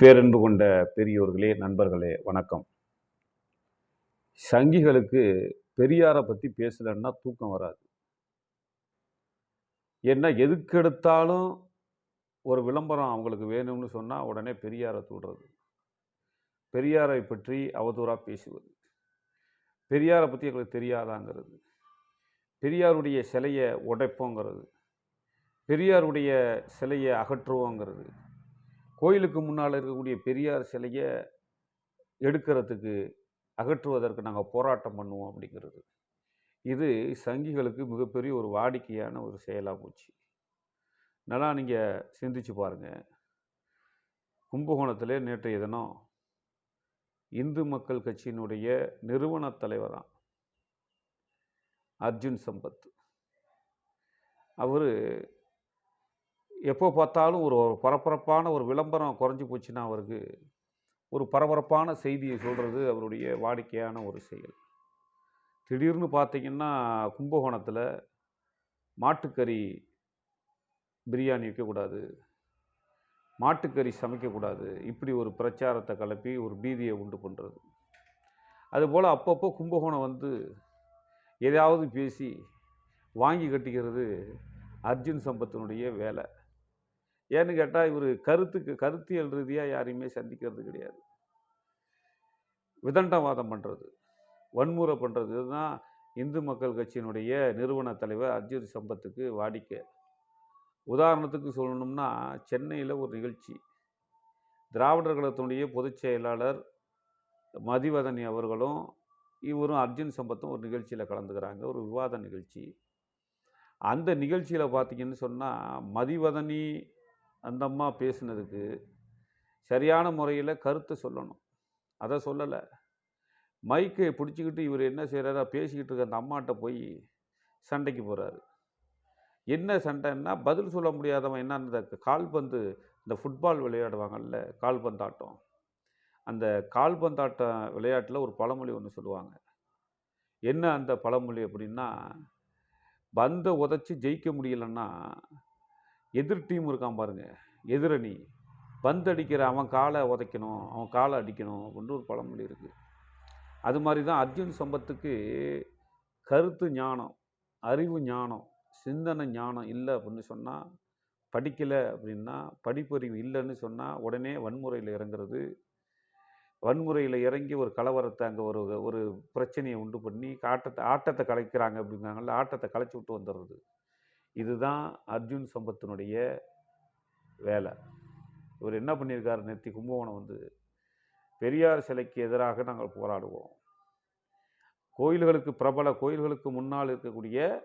பேரன்பு கொண்ட பெரியோர்களே நண்பர்களே வணக்கம். சங்கிகளுக்கு பெரியாரை பற்றி பேசலன்னா தூக்கம் வராது. ஏன்னா எதுக்கெடுத்தாலும் ஒரு விளம்பரம் அவங்களுக்கு வேணும்னு சொன்னால் உடனே பெரியாரை தூடுறது பெரியாரை பற்றி அவதூறாக பேசுவது. பெரியாரை பற்றி எங்களுக்கு தெரியாதாங்கிறது. பெரியாருடைய சிலையை உடைப்போங்கிறது. பெரியாருடைய சிலையை அகற்றுவோங்கிறது. கோயிலுக்கு முன்னால் இருக்கக்கூடிய பெரியார் சிலையை எடுக்கிறதுக்கு அகற்றுவதற்கு நாங்கள் போராட்டம் பண்ணுவோம் அப்படிங்கிறது. இது சங்கிகளுக்கு மிகப்பெரிய ஒரு வாடிக்கையான ஒரு செயலாக போச்சு. நல்லா நீங்கள் சிந்திச்சு பாருங்கள் கும்பகோணத்தில் நேற்றைய தினம் இந்து மக்கள் கட்சியினுடைய நிறுவன தலைவராம் அர்ஜுன் சம்பத். அவர் எப்போ பார்த்தாலும் ஒரு பரபரப்பான ஒரு விளம்பரம் குறைஞ்சி போச்சுன்னா அவருக்கு ஒரு பரபரப்பான செய்தியை சொல்கிறது அவருடைய வாடிக்கையான ஒரு செயல். திடீர்னு பார்த்தீங்கன்னா கும்பகோணத்தில் மாட்டுக்கறி பிரியாணி வைக்கக்கூடாது மாட்டுக்கறி சமைக்கக்கூடாது இப்படி ஒரு பிரச்சாரத்தை கலப்பி ஒரு பீதியை உண்டு பண்ணுறது அதுபோல் அப்பப்போ கும்பகோணம் வந்து எதையாவது பேசி வாங்கி கட்டிக்கிறது அர்ஜுன் சம்பத்தினுடைய வேலை. ஏன்னு கேட்டால் இவர் கருத்துக்கு கருத்தியல் ரீதியாக யாரையுமே சந்திக்கிறது கிடையாது. விதண்டவாதம் பண்ணுறது வன்முறை பண்ணுறது இதுதான் இந்து மக்கள் கட்சியினுடைய நிறுவன தலைவர் அர்ஜுன் சம்பத்துக்கு வாடிக்கை. உதாரணத்துக்கு சொல்லணும்னா சென்னையில் ஒரு நிகழ்ச்சி. திராவிடர் கழகத்தினுடைய பொதுச் செயலாளர் மதிவதனி அவர்களும் இவரும் அர்ஜுன் சம்பத்தும் ஒரு நிகழ்ச்சியில் கலந்துக்கிறாங்க. ஒரு விவாத நிகழ்ச்சி. அந்த நிகழ்ச்சியில் பார்த்தீங்கன்னு சொன்னால் மதிவதனி அந்த அம்மா பேசுனதுக்கு சரியான முறையில் கருத்தை சொல்லணும். அதை சொல்லலை. மைக்கை பிடிச்சிக்கிட்டு இவர் என்ன செய்கிறாரா பேசிக்கிட்டு இருக்க அந்த அம்மாட்ட போய் சண்டைக்கு போகிறாரு என்ன சண்டைன்னா பதில் சொல்ல முடியாதவன் என்ன அந்த கால்பந்து இந்த ஃபுட்பால் விளையாடுவாங்கல்ல கால்பந்தாட்டம். அந்த கால்பந்தாட்ட விளையாட்டில் ஒரு பழமொழி ஒன்று சொல்லுவாங்க. என்ன அந்த பழமொழி அப்படின்னா பந்தை உதச்சி ஜெயிக்க முடியலன்னா எதிர் டீம் இருக்கான் பாருங்கள் எதிரணி. பந்தடிக்கிற அவன் காலை உதைக்கணும் அவன் காலை அடிக்கணும் அப்படின்னு ஒரு பழமொழி இருக்குது அது மாதிரி தான் அர்ஜுன் சம்பத்துக்கு கருத்து ஞானம் அறிவு ஞானம் சிந்தனை ஞானம் இல்லை அப்படின்னு சொன்னால் படிக்கலை அப்படின்னா படிப்பறிவு இல்லைன்னு சொன்னால் உடனே வன்முறையில் இறங்குறது. வன்முறையில் இறங்கி ஒரு கலவரத்தை அங்கே ஒரு ஒரு பிரச்சனையை உண்டு பண்ணி ஆட்டத்தை ஆட்டத்தை கலைக்கிறாங்க அப்படிங்கிறாங்கல்ல ஆட்டத்தை கலைச்சி விட்டு வந்துடுறது. இதுதான் அர்ஜுன் சம்பத்தினுடைய வேலை. இவர் என்ன பண்ணியிருக்காரு? நேற்று கும்பகோணம் வந்து பெரியார் சிலைக்கு எதிராக நாங்கள் போராடுவோம். கோயில்களுக்கு பிரபல கோயில்களுக்கு முன்னால் இருக்கக்கூடிய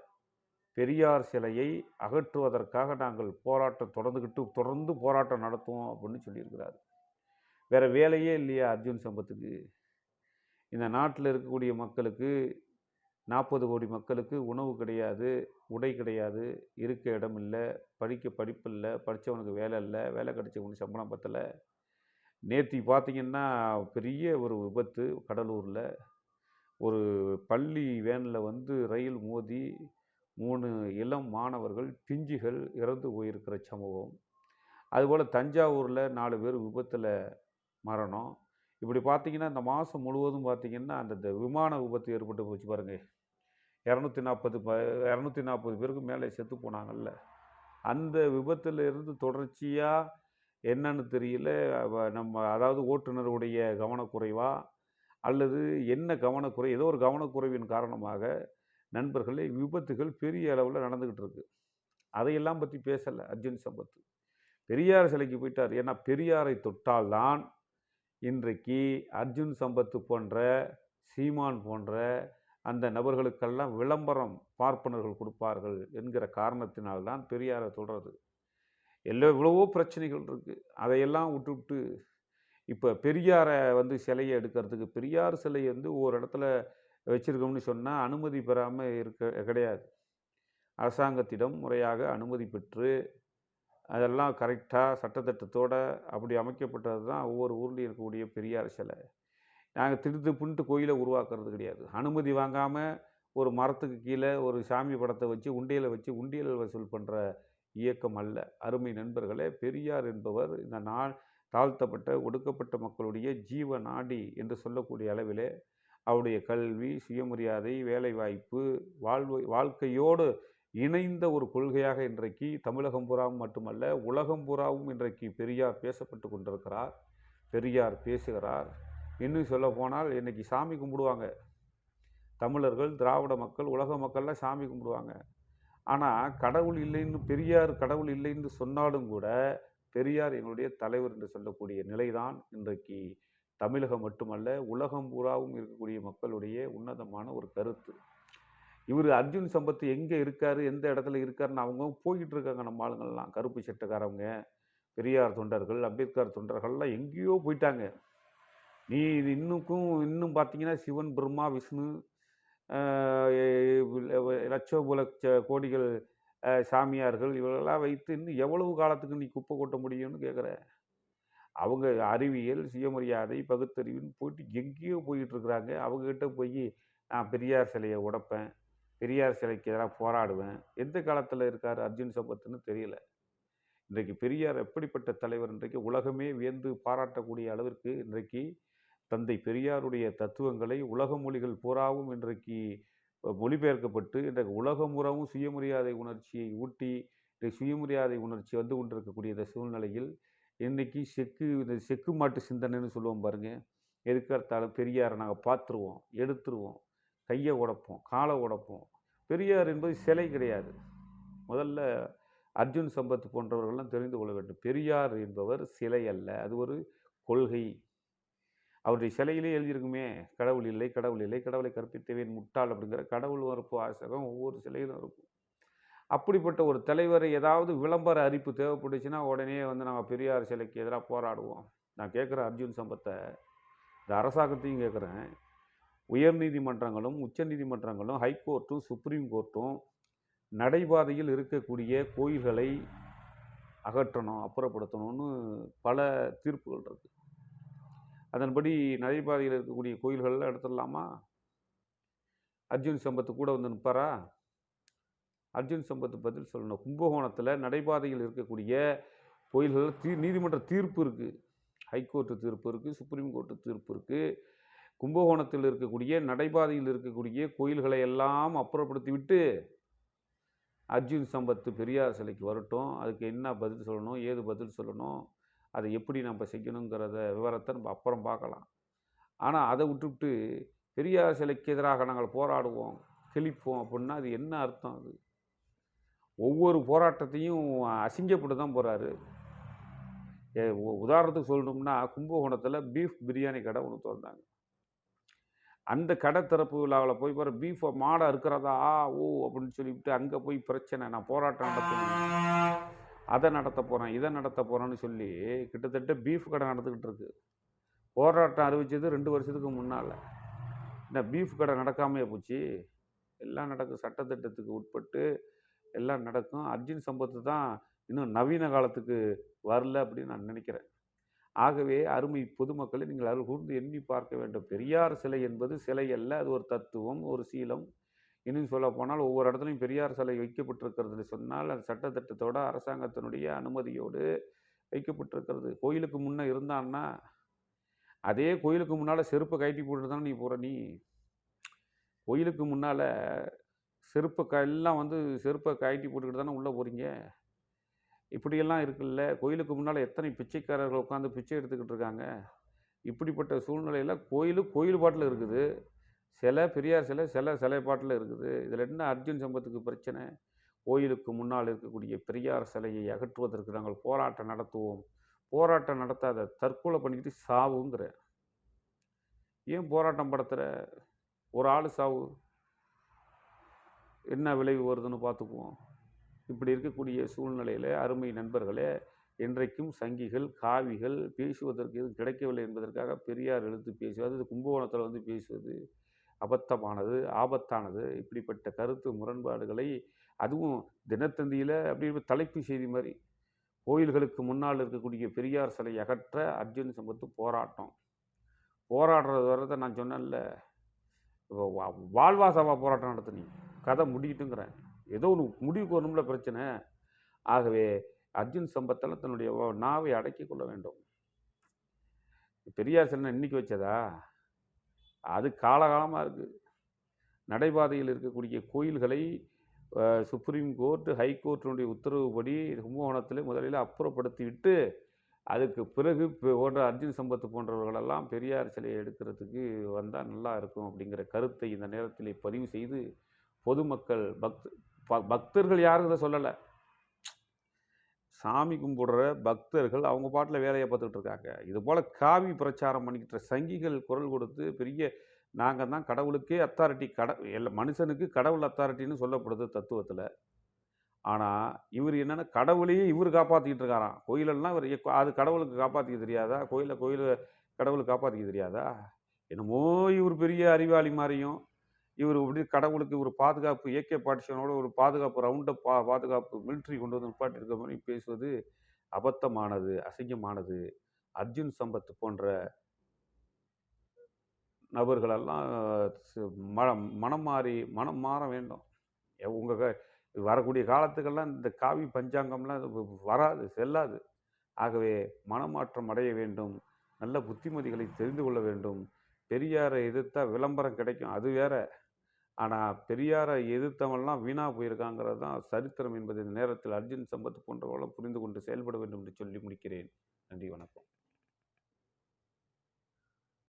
பெரியார் சிலையை அகற்றுவதற்காக நாங்கள் போராட்டம் தொடர்ந்துக்கிட்டு தொடர்ந்து போராட்டம் நடத்துவோம் அப்படின்னு சொல்லியிருக்கிறார். வேறு வேலையே இல்லையா அர்ஜுன் சம்பத்துக்கு. இந்த நாட்டில் இருக்கக்கூடிய மக்களுக்கு நாற்பது கோடி மக்களுக்கு உணவு கிடையாது உடை கிடையாது இருக்க இடம் இல்லை படிக்க படிப்பு இல்லை படித்தவனுக்கு வேலை இல்லை வேலை கிடைச்சவனுக்கு சம்பளம் பத்தலை. நேற்று பார்த்திங்கன்னா பெரிய ஒரு விபத்து கடலூரில். ஒரு பள்ளி வேனில் வந்து ரயில் மோதி மூணு இளம் மாணவர்கள் பிஞ்சுகள் இறந்து போயிருக்கிற சம்பவம். அதுபோல் தஞ்சாவூரில் நாலு பேர் விபத்தில் மரணம். இப்படி பார்த்தீங்கன்னா இந்த மாதம் முழுவதும் பார்த்தீங்கன்னா அந்த விமான விபத்து ஏற்பட்டு போச்சு பாருங்கள் இரநூத்தி நாற்பது ப இரநூத்தி நாற்பது பேருக்கு மேலே செத்து போனாங்கல்ல. அந்த விபத்தில் இருந்து தொடர்ச்சியாக என்னன்னு தெரியல. நம்ம அதாவது ஓட்டுநருடைய கவனக்குறைவா? அல்லது என்ன கவனக்குறை? ஏதோ ஒரு கவனக்குறைவின் காரணமாக நண்பர்களே விபத்துகள் பெரிய அளவில் நடந்துக்கிட்டு இருக்கு. அதையெல்லாம் பற்றி பேசலை அர்ஜுன் சம்பத். பெரியார் சிலைக்கு போயிட்டார். ஏன்னா பெரியாரை தொட்டால்தான் இன்றைக்கு அர்ஜுன் சம்பத்து போன்ற சீமான் போன்ற அந்த நபர்களுக்கெல்லாம் விளம்பரம் பார்ப்பனர்கள் கொடுப்பார்கள் என்கிற காரணத்தினால்தான் பெரியாரை சொல்கிறது எல்லோ இவ்வளவோ பிரச்சனைகள் இருக்குது அதையெல்லாம் விட்டுவிட்டு இப்போ பெரியாரை வந்து சிலையை எடுக்கிறதுக்கு பெரியார் சிலையை வந்து ஒரு இடத்துல வச்சுருக்கோம்னு சொன்னால் அனுமதி பெறாமல் இருக்க கிடையாது. அரசாங்கத்திடம் முறையாக அனுமதி பெற்று அதெல்லாம் கரெக்டாக சட்டத்திட்டத்தோடு அப்படி அமைக்கப்பட்டது தான் ஒவ்வொரு ஊர்லேயும் இருக்கக்கூடிய பெரியார் சிலை நாங்கள் திடுத்துப்புன்ட்டு கோயிலை உருவாக்குறது கிடையாது. அனுமதி வாங்காமல் ஒரு மரத்துக்கு கீழே ஒரு சாமி படத்தை வச்சு உண்டியலை வச்சு உண்டியல் வசூல் பண்ணுற இயக்கம் அல்ல. அருமை நண்பர்களே பெரியார் என்பவர் இந்த நா தாழ்த்தப்பட்ட ஒடுக்கப்பட்ட மக்களுடைய ஜீவ நாடி என்று சொல்லக்கூடிய அளவிலே அவருடைய கல்வி சுயமரியாதை வேலைவாய்ப்பு வாழ்வு வாழ்க்கையோடு இணைந்த ஒரு கொள்கையாக இன்றைக்கு தமிழகம் பூராவும் மட்டுமல்ல உலகம் பூராவும் இன்றைக்கு பெரியார் பேசப்பட்டு கொண்டிருக்கிறார் பெரியார் பேசுகிறார். இன்னும் சொல்ல போனால் இன்றைக்கி சாமி கும்பிடுவாங்க. தமிழர்கள் திராவிட மக்கள் உலக மக்கள்லாம் சாமி கும்பிடுவாங்க. ஆனால் கடவுள் இல்லைன்னு பெரியார் கடவுள் இல்லைன்னு சொன்னாலும் கூட பெரியார் எங்களுடைய தலைவர் என்று சொல்லக்கூடிய நிலைதான் இன்றைக்கு தமிழகம் மட்டுமல்ல உலகம் பூராவும் இருக்கக்கூடிய மக்களுடைய உன்னதமான ஒரு கருத்து. இவர் அர்ஜுன் சம்பத் எங்கே இருக்கார்? எந்த இடத்துல இருக்காருன்னு அவங்க போய்கிட்டு இருக்காங்க நம்ம ஆளுங்கள்லாம். கருப்பு சட்டக்காரவங்க பெரியார் தொண்டர்கள் அம்பேத்கர் தொண்டர்கள்லாம் எங்கேயோ போயிட்டாங்க. நீ இது இன்னுக்கும் இன்னும் பார்த்தீங்கன்னா சிவன் பிரம்மா விஷ்ணு ஆஹ் லட்சோப லட்ச கோடிகள் சாமியார்கள் இவர்களெல்லாம் வைத்து இன்னும் எவ்வளவு காலத்துக்கு நீ குப்பை கொட்ட முடியும்னு கேட்குற அவங்க அறிவியல் சுயமரியாதை பகுத்தறிவுன்னு போயிட்டு எங்கேயோ போயிட்டு இருக்கிறாங்க. அவங்ககிட்ட போய் நான் பெரியார் சிலையை உடைப்பேன். பெரியார் சிலைக்கு எதிராக போராடுவேன். எந்த காலத்தில் இருக்கார் அர்ஜுன் சம்பத்துன்னு தெரியல. இன்றைக்கு பெரியார் எப்படிப்பட்ட தலைவர்? இன்றைக்கு உலகமே வியந்து பாராட்டக்கூடிய அளவிற்கு இன்றைக்கு தந்தை பெரியாருடைய தத்துவங்களை உலக மொழிகள் பூராவும் இன்றைக்கு மொழிபெயர்க்கப்பட்டு இன்றைக்கு உலகம் பூராவும் சுயமரியாதை உணர்ச்சியை ஊட்டி இன்றைக்கு சுயமரியாதை உணர்ச்சி வந்து கொண்டிருக்கக்கூடிய இந்த சூழ்நிலையில் இன்றைக்கி செக்கு இந்த செக்கு மாட்டு சிந்தனைன்னு சொல்லுவோம் பாருங்கள் எதுக்கடுத்தாலும் பெரியாரை நாங்கள் பார்த்துருவோம் எடுத்துருவோம் கையை உடைப்போம் காலை உடைப்போம். பெரியார் என்பது சிலை கிடையாது. முதல்ல அர்ஜுன் சம்பத் போன்றவர்கள்லாம் தெரிந்து கொள்ள வேண்டும். பெரியார் என்பவர் சிலை அல்ல அது ஒரு கொள்கை. அவருடைய சிலையிலே எழுதியிருக்குமே கடவுள் இல்லை கடவுள் இல்லை கடவுளை கற்பித்தவேன் முட்டாள் அப்படிங்கிற கடவுள் வரப்பு வாசகம் ஒவ்வொரு சிலையிலும் இருக்கும். அப்படிப்பட்ட ஒரு தலைவரை ஏதாவது விளம்பர அறிப்பு தேவைப்பட்டுச்சுன்னா உடனே வந்து நாங்கள் பெரியார் சிலைக்கு எதிராக போராடுவோம். நான் கேட்குறேன் அர்ஜுன் சம்பத்தை. இந்த அரசாங்கத்தையும் கேட்குறேன். உயர் நீதிமன்றங்களும் உச்ச நீதிமன்றங்களும் ஹைகோர்ட்டும் சுப்ரீம் கோர்ட்டும் நடைபாதையில் இருக்கக்கூடிய கோயில்களை அகற்றணும் அப்புறப்படுத்தணும்னு பல தீர்ப்புகள் இருக்கு. அதன்படி நடைபாதையில் இருக்கக்கூடிய கோயில்கள்லாம் எடுத்துடலாமா? அர்ஜுன் சம்பத்து கூட வந்து நிற்பாரா அர்ஜுன் சம்பத்து பதில் சொல்லணும். கும்பகோணத்தில் நடைபாதையில் இருக்கக்கூடிய கோயில்கள் தீ நீதிமன்ற தீர்ப்பு இருக்குது ஹைகோர்ட்டு தீர்ப்பு இருக்குது சுப்ரீம் கோர்ட்டு தீர்ப்பு இருக்குது கும்பகோணத்தில் இருக்கக்கூடிய நடைபாதையில் இருக்கக்கூடிய கோயில்களை எல்லாம் அப்புறப்படுத்தி விட்டு அர்ஜுன் சம்பத்து பெரியார் சிலைக்கு வரட்டும். அதுக்கு என்ன பதில் சொல்லணும் ஏது பதில் சொல்லணும் அதை எப்படி நம்ம செய்யணுங்கிறத விவரத்தை நம்ம அப்புறம் பார்க்கலாம். ஆனால் அதை விட்டுவிட்டு பெரியார் சிலைக்கு எதிராக நாங்கள் போராடுவோம் கிழிப்போம் அப்படின்னா அது என்ன அர்த்தம் அது? ஒவ்வொரு போராட்டத்தையும் அசிங்கப்பட்டு தான் போகிறாரு உதாரணத்துக்கு சொல்லணும்னா கும்பகோணத்தில் பீஃப் பிரியாணி கடை ஒன்று திறந்தாங்க. அந்த கடை திறப்பு விழாவில் போய் பாரு பீஃப் மாடை இருக்கிறதா ஆ ஓ அப்படின்னு சொல்லிவிட்டு அங்கே போய் பிரச்சனை நான் போராட்டம் நடத்தணும் அதை நடத்த போகிறேன் இதை நடத்த போகிறேன்னு சொல்லி கிட்டத்தட்ட பீஃப் கடை நடந்துக்கிட்டு இருக்கு. போராட்டம் அறிவிச்சது ரெண்டு வருஷத்துக்கு முன்னால். இந்த பீஃப் கடை நடக்காமையே போச்சு. எல்லாம் நடக்கும் சட்டத்திட்டத்துக்கு உட்பட்டு எல்லாம் நடக்கும். அர்ஜுன் சம்பத்து தான் இன்னும் நவீன காலத்துக்கு வரல அப்படின்னு நான் நினைக்கிறேன். ஆகவே அருமை பொதுமக்களை நீங்கள் அருள் கூர்ந்து எண்ணி பார்க்க வேண்டும். பெரியார் சிலை என்பது சிலை அல்ல அது ஒரு தத்துவம் ஒரு சீலம். இன்னும் சொல்ல போனால் ஒவ்வொரு இடத்துலையும் பெரியார் சிலை வைக்கப்பட்டிருக்கிறது சொன்னால் அது சட்டத்திட்டத்தோட அரசாங்கத்தினுடைய அனுமதியோடு வைக்கப்பட்டிருக்கிறது. கோயிலுக்கு முன்னே இருந்தான்னா அதே கோயிலுக்கு முன்னால் செருப்பை கட்டி போட்டு தானே நீ போகிற நீ. கோயிலுக்கு முன்னால் செருப்பை க எல்லாம் வந்து செருப்பை கட்டி போட்டுக்கிட்டு தானே உள்ளே போகிறீங்க இப்படியெல்லாம் இருக்குல்ல? கோயிலுக்கு முன்னால் எத்தனை பிச்சைக்காரர்கள் உட்காந்து பிச்சை எடுத்துக்கிட்டு இருக்காங்க? இப்படிப்பட்ட சூழ்நிலையில் கோயில் கோயில் பாட்டில் இருக்குது. சிலை பெரியார் சிலை சிலை சிலை பாட்டில் இருக்குது. இதில் என்ன அர்ஜுன் சம்பத்துக்கு பிரச்சனை? கோயிலுக்கு முன்னால் இருக்கக்கூடிய பெரியார் சிலையை அகற்றுவதற்கு நாங்கள் போராட்டம் நடத்துவோம். போராட்டம் நடத்தாத தற்கொலை பண்ணிக்கிட்டு சாவுங்கிற. ஏன் போராட்டம் படுத்துகிற ஒரு ஆள் சாவு. என்ன விளைவு வருதுன்னு பார்த்துக்குவோம். இப்படி இருக்கக்கூடிய சூழ்நிலையில் அருமை நண்பர்களே இன்றைக்கும் சங்கிகள் காவிகள் பேசுவதற்கு எதுவும் கிடைக்கவில்லை என்பதற்காக பெரியார் எழுத்து பேசுவது அது கும்பகோணத்தில் வந்து பேசுவது அபத்தமானது ஆபத்தானது. இப்படிப்பட்ட கருத்து முரண்பாடுகளை அதுவும் தினத்தந்தியில் அப்படி தலைப்பு செய்தி மாதிரி கோயில்களுக்கு முன்னால் இருக்கக்கூடிய பெரியார் சிலை அகற்ற அர்ஜுன் சம்பத்து போராட்டம். போராடுறது வரதை நான் சொன்னேன்ல. இப்போ வா- வாழ்வா சபா போராட்டம் நடத்துனீங்க. கதை முடிக்கிட்டுங்கிறேன் ஏதோ ஒன்று முடிவுக்கு வரணும்ல பிரச்சனை. ஆகவே அர்ஜுன் சம்பத்தில் தன்னுடைய நாவை அடக்கி கொள்ள வேண்டும். பெரியார் சிலனை இன்னைக்கு வச்சதா? அது காலகாலமாக இருக்குது நடைபாதையில் இருக்கக்கூடிய கோயில்களை சுப்ரீம் கோர்ட் ஹைகோர்ட்டினுடைய உத்தரவுப்படி கும்பகோணத்தில் முதலில் அப்புறப்படுத்திவிட்டு அதுக்கு பிறகு போன்ற அர்ஜுன் சம்பத்து போன்றவர்களெல்லாம் பெரியார் சிலையை எடுக்கிறதுக்கு வந்தால் நல்லா இருக்கும் அப்படிங்கிற கருத்தை இந்த நேரத்தில் பதிவு செய்து பொதுமக்கள் பக்த பக்தர்கள் யாரும் இதை சொல்லலை. சாமி கும்பிடுற பக்தர்கள் அவங்க பாட்டில் வேலையை பார்த்துக்கிட்டு இருக்காங்க. இது போல் காவி பிரச்சாரம் பண்ணிக்கிட்ட சங்கிகள் குரல் கொடுத்து பெரிய நாங்கள் தான் கடவுளுக்கே அத்தாரிட்டி கட எல்லா மனுஷனுக்கு கடவுள் அத்தாரிட்டின்னு சொல்லப்படுது தத்துவத்தில். ஆனால் இவர் என்னென்னா கடவுளையே இவர் காப்பாற்றிக்கிட்டு இருக்காராம். கோயிலெல்லாம் இவர் அது கடவுளுக்கு காப்பாற்றிக்க தெரியாதா? கோயிலை கோயிலை கடவுளுக்கு காப்பாற்றிக்க தெரியாதா? என்னமோ இவர் பெரிய அறிவாளி மாதிரியும் இவர் இப்படி கடவுளுக்கு ஒரு பாதுகாப்பு ஏகே பாட்டிஷனோட ஒரு பாதுகாப்பு ரவுண்டப் பா பாதுகாப்பு மிலிட்ரி கொண்டு வந்து நிப்பாட்டிருக்க மாதிரி பேசுவது அபத்தமானது அசிங்கமானது. அர்ஜுன் சம்பத் போன்ற நபர்களெல்லாம் சு- ம மனம் மாறி மனம் மாற வேண்டும். உங்கள் வரக்கூடிய காலத்துக்கெல்லாம் இந்த காவி பஞ்சாங்கம்லாம் வராது செல்லாது. ஆகவே மனமாற்றம் அடைய வேண்டும் நல்ல புத்திமதிகளை தெரிந்து கொள்ள வேண்டும். பெரியாரை எதிர்த்தா விளம்பரம் கிடைக்கும் அது வேற. ஆனால் பெரியாரை எதிர்த்தவன்லாம் வீணாக போயிருக்காங்கிறது தான் சரித்திரம் என்பது இந்த நேரத்தில் அர்ஜுன் சம்பத் போன்றவர்களும் புரிந்து கொண்டு செயல்பட வேண்டும் என்று சொல்லி முடிக்கிறேன். நன்றி வணக்கம்.